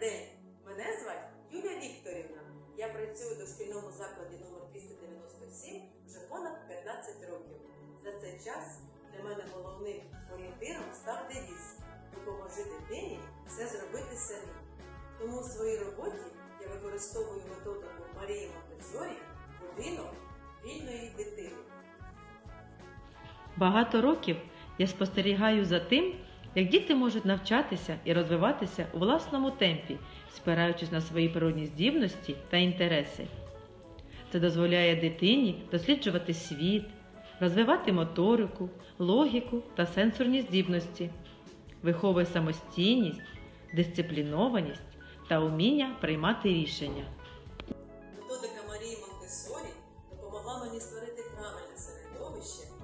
день! Мене звати Юлія Вікторівна. Я працюю у дошкільному закладі номер 297 вже понад 15 років. За цей час для мене головним орієнтиром став девіз допоможи дитині все зробити самі. Тому у своїй роботі я використовую методику Марії Монтесорі будинок вільної дитини. Багато років я спостерігаю за тим, як діти можуть навчатися і розвиватися у власному темпі, спираючись на свої природні здібності та інтереси. Це дозволяє дитині досліджувати світ, розвивати моторику, логіку та сенсорні здібності, виховує самостійність, дисциплінованість та уміння приймати рішення. Методика Марії Монтесорі допомогла мені створити правильне середовище.